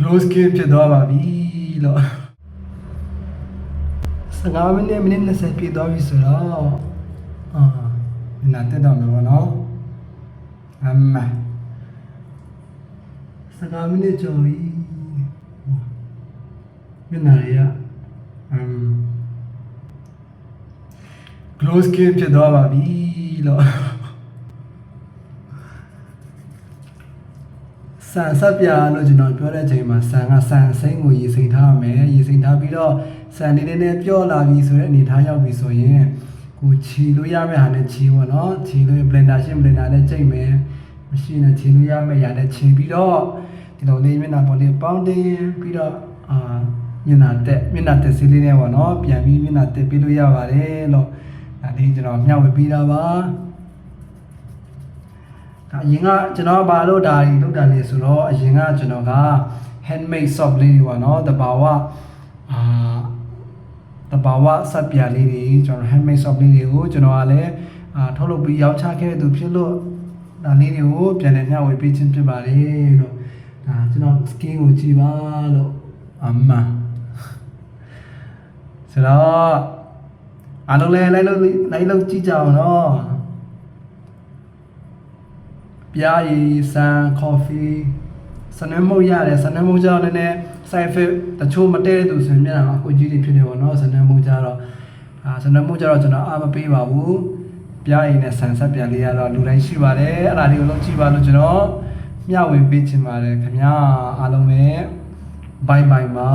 glow skin ဖြစ်သွားပါပြီလို့15မိနစ်မိနစ်20ပြည့်သွားပြီဆိုတော့အာနာတက်တော့မယ်ဗောနော်အမ15မိနစ်ကျော်ပြီမျက်နှာရရအမ် glow skin ဖြစ်သွားပါပြီလို့ ဆန်ဆက်ပြလို့ကျွန်တော်ပြောတဲ့အချိန်မှာဆန်ကဆန်အစိမ့်ကိုရေစိမ်ထားရမယ်ရေစိမ်ထားပြီးတော့ဆန်နေနေနဲ့ပြော့လာပြီဆိုတဲ့အနေထားရောက်ပြီဆိုရင်ကိုချီလို့ရမယ့်ဟာနဲ့ချီပေါ့နော်ချီလို့ blender ရှင်း blender နဲ့ချိန်မယ်မရှိနဲ့ချီလို့ရမယ့်ဟာနဲ့ချီပြီးတော့ဒီလိုလေးမျက်နှာပေါ်လေးပေါင်းတင်ပြီးတော့အာမျက်နှာတက်မျက်နှာတက်စီးလေးနဲ့ပေါ့နော်ပြန်ပြီးမျက်နှာတက်ပြီးလို့ရပါတယ်လို့ဒါလေးကျွန်တော်မျှဝေပေးတာပါ ဒါအရင်ကကျွန်တော်ဘာလို့ဒါကြီးလုပ်တာလဲဆိုတော့အရင်ကကျွန်တော်က handmade soft လေးတွေပေါ့နော်တဘာဝအာတဘာဝစပ်ပြလေးတွေကျွန်တော် handmade soft လေးတွေကိုကျွန်တော်ကလည်းအာထုတ်လုပ်ပြီးရောင်းချခဲ့တဲ့သူဖြစ်လို့ဒါလေးတွေကိုပြန်လည်မျှဝေပေးခြင်းဖြစ်ပါတယ်လို့ဒါကျွန်တော် skin ကိုကြည်ပါလို့အမှန်ဆိုတော့အားလုံးလည်းလိုက်လို့လိုက်လို့ကြည့်ကြအောင်နော် ပြားရည်ဆန်ကော်ဖီစနမုတ်ရတယ်စနမုတ်ကြောင့်လည်းနည်း side effect တချို့မတည့်တဲ့သူဆိုရင်မျက်နှာအကွကြီးတွေဖြစ်နေပါတော့စနမုတ်ကြတော့အာစနမုတ်ကြတော့ကျွန်တော်အားမပေးပါဘူးပြားရည်နဲ့ဆန်ဆက်ပြန်လေးရတော့လူတိုင်းရှိပါတယ်အဲ့ဒါလေးကိုလုံးကြည့်ပါလို့ကျွန်တော်မျှဝေပေးချင်ပါတယ်ခင်ဗျာအားလုံးပဲဘိုင်ဘိုင်ပါ